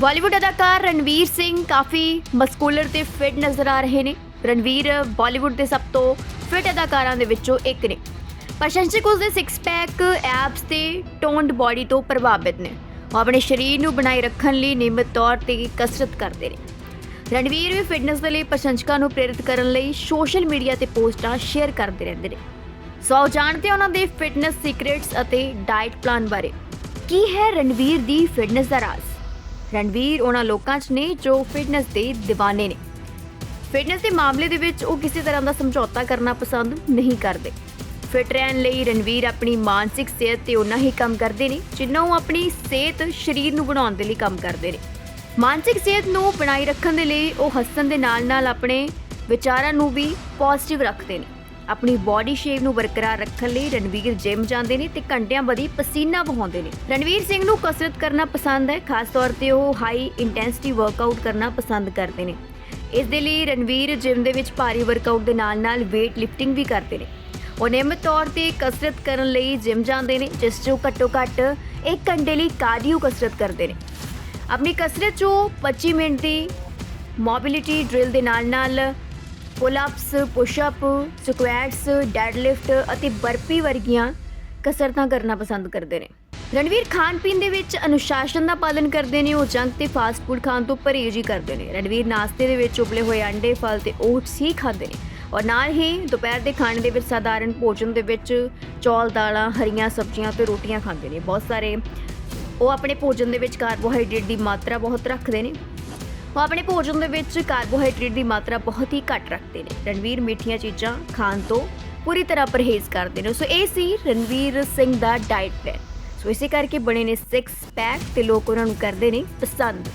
ਬਾਲੀਵੁੱਡ ਅਦਾਕਾਰ ਰਣਵੀਰ ਸਿੰਘ ਕਾਫੀ ਮਸਕੂਲਰ ਤੇ ਫਿਟ ਨਜ਼ਰ ਆ ਰਹੇ ਨੇ। ਰਣਵੀਰ ਬਾਲੀਵੁੱਡ ਦੇ ਸਭ ਤੋਂ ਫਿਟ ਅਦਾਕਾਰਾਂ ਦੇ ਵਿੱਚੋਂ ਇੱਕ ਨੇ। ਪ੍ਰਸ਼ੰਸਕ ਉਸ ਦੇ ਸਿਕਸ ਪੈਕ ਐਬਸ ਤੇ ਟੋਨਡ ਬਾਡੀ ਤੋਂ ਪ੍ਰਭਾਵਿਤ ਨੇ। ਉਹ ਆਪਣੇ ਸਰੀਰ ਨੂੰ ਬਣਾਈ ਰੱਖਣ ਲਈ ਨਿਯਮਿਤ ਤੌਰ ਤੇ ਕਸਰਤ ਕਰਦੇ ਨੇ। ਰਣਵੀਰ ਵੀ ਫਿਟਨੈਸ ਦੇ ਲਈ ਪ੍ਰਸ਼ੰਸਕਾਂ ਨੂੰ ਪ੍ਰੇਰਿਤ ਕਰਨ ਲਈ ਸੋਸ਼ਲ ਮੀਡੀਆ ਤੇ ਪੋਸਟਾਂ ਸ਼ੇਅਰ ਕਰਦੇ ਰਹਿੰਦੇ ਨੇ। ਸੋ ਜਾਣਦੇ ਉਹਨਾਂ ਦੇ ਫਿਟਨੈਸ ਸੀਕ੍ਰੇਟਸ ਅਤੇ ਡਾਈਟ ਪਲਾਨ ਬਾਰੇ। ਕੀ ਹੈ ਰਣਵੀਰ ਦੀ ਫਿਟਨੈਸ ਦਾ ਰਾਜ਼? ਰਣਵੀਰ ਉਹਨਾਂ ਲੋਕਾਂ 'ਚ ਨੇ ਜੋ ਫਿਟਨੈਸ ਦੇ دیਵਾਨੇ ਨੇ। ਫਿਟਨੈਸ ਦੇ ਮਾਮਲੇ ਦੇ ਵਿੱਚ ਉਹ ਕਿਸੇ ਤਰ੍ਹਾਂ ਦਾ ਸਮਝੌਤਾ ਕਰਨਾ ਪਸੰਦ ਨਹੀਂ ਕਰਦੇ। ਫਿਟ ਰਹਿਣ ਲਈ ਰਣਵੀਰ ਆਪਣੀ ਮਾਨਸਿਕ ਸਿਹਤ ਤੇ ਉਨਾ ਹੀ ਕੰਮ ਕਰਦੇ ਨੇ, ਜਿੰਨਾ ਉਹ ਆਪਣੀ ਸਿਹਤ ਸਰੀਰ ਨੂੰ ਬਣਾਉਣ ਦੇ ਲਈ ਕੰਮ ਕਰਦੇ ਨੇ। ਮਾਨਸਿਕ ਸਿਹਤ ਨੂੰ ਬਣਾਈ ਰੱਖਣ ਦੇ ਲਈ ਉਹ ਹੱਸਣ ਦੇ ਨਾਲ-ਨਾਲ ਆਪਣੇ ਵਿਚਾਰਾਂ ਨੂੰ ਵੀ ਪੋਜ਼ਿਟਿਵ ਰੱਖਦੇ ਨੇ। ਆਪਣੀ ਬਾਡੀ ਸ਼ੇਪ ਨੂੰ ਬਰਕਰਾਰ ਰੱਖਣ ਲਈ ਰਣਵੀਰ ਜਿਮ ਜਾਂਦੇ ਨੇ ਤੇ ਘੰਟਿਆਂ ਬਦੀ ਪਸੀਨਾ ਵਹਾਉਂਦੇ ਨੇ। ਰਣਵੀਰ ਸਿੰਘ ਨੂੰ ਕਸਰਤ ਕਰਨਾ ਪਸੰਦ ਹੈ, ਖਾਸ ਤੌਰ ਤੇ ਉਹ ਹਾਈ ਇੰਟੈਂਸਿਟੀ ਵਰਕਆਊਟ ਕਰਨਾ ਪਸੰਦ ਕਰਦੇ ਨੇ। ਇਸ ਦੇ ਲਈ ਰਣਵੀਰ ਜਿਮ ਦੇ ਵਿੱਚ ਭਾਰੀ ਵਰਕਆਊਟ ਦੇ ਨਾਲ-ਨਾਲ weight lifting ਵੀ ਕਰਦੇ ਨੇ। ਉਹ ਨਿਯਮਿਤ ਤੌਰ ਤੇ ਕਸਰਤ ਕਰਨ ਲਈ ਜਿਮ ਜਾਂਦੇ ਨੇ, ਜਿਸ 'ਚੋਂ ਘੱਟੋ-ਘੱਟ 1 ਘੰਟੇ ਲਈ ਕਾਰਡੀਓ ਕਸਰਤ ਕਰਦੇ ਨੇ। ਆਪਣੀ ਕਸਰਤ 'ਚੋਂ ਉਹ 25 ਮਿੰਟ ਦੀ ਮੋਬਿਲਿਟੀ ਡਰਿਲ ਦੇ ਨਾਲ-ਨਾਲ ਪੁਲ-ਅਪਸ, ਪੁਸ਼-ਅਪ, ਸਕੁਐਟਸ, ਡੈਡਲਿਫਟ ਅਤੇ ਬਰਪੀ ਵਰਗੀਆਂ ਕਸਰਤਾਂ ਕਰਨਾ ਪਸੰਦ ਕਰਦੇ ਨੇ। ਰਣਵੀਰ ਖਾਣ ਪੀਣ ਦੇ ਵਿੱਚ ਅਨੁਸ਼ਾਸਨ ਦਾ ਪਾਲਣ ਕਰਦੇ ਨੇ, ਉਹ ਜੰਕ ਤੇ ਫਾਸਟ ਫੂਡ ਖਾਣ ਤੋਂ ਪਰਹੇਜ਼ ਹੀ ਕਰਦੇ ਨੇ। ਰਣਵੀਰ ਨਾਸ਼ਤੇ ਦੇ ਵਿੱਚ ਉਬਲੇ ਹੋਏ ਅੰਡੇ, ਫਲ ਤੇ ਓਟਸ ਹੀ ਖਾਂਦੇ ਨੇ ਔਰ ਨਾਲ ਹੀ ਦੁਪਹਿਰ ਦੇ ਖਾਣੇ ਦੇ ਵਿੱਚ ਸਾਧਾਰਨ ਭੋਜਨ ਦੇ ਵਿੱਚ ਚੌਲ, ਦਾਲਾਂ, ਹਰੀਆਂ ਸਬਜ਼ੀਆਂ ਤੇ ਰੋਟੀਆਂ ਖਾਂਦੇ ਨੇ। ਬਹੁਤ ਸਾਰੇ ਉਹ ਆਪਣੇ ਭੋਜਨ ਦੇ ਵਿੱਚ ਕਾਰਬੋਹਾਈਡਰੇਟ ਦੀ ਮਾਤਰਾ ਬਹੁਤ ਰੱਖਦੇ ਨੇ। ਉਹ ਆਪਣੇ ਭੋਜਨ ਦੇ ਵਿੱਚ ਕਾਰਬੋਹਾਈਡਰੇਟ ਦੀ ਮਾਤਰਾ ਬਹੁਤ ਹੀ ਘੱਟ ਰੱਖਦੇ ਨੇ। ਰਣਵੀਰ ਮਿੱਠੀਆਂ ਚੀਜ਼ਾਂ ਖਾਣ ਤੋਂ ਪੂਰੀ ਤਰ੍ਹਾਂ ਪਰਹੇਜ਼ ਕਰਦੇ ਨੇ। ਸੋ ਇਹ ਸੀ ਰਣਵੀਰ ਸਿੰਘ ਦਾ ਡਾਈਟ ਪਲਾਨ ਸੋ ਇਸੇ ਕਰਕੇ ਬਣੇ ਨੇ 6 ਪੈਕ ਤੇ ਲੋਕ ਉਹਨਾਂ ਨੂੰ ਕਰਦੇ ਨੇ ਪਸੰਦ।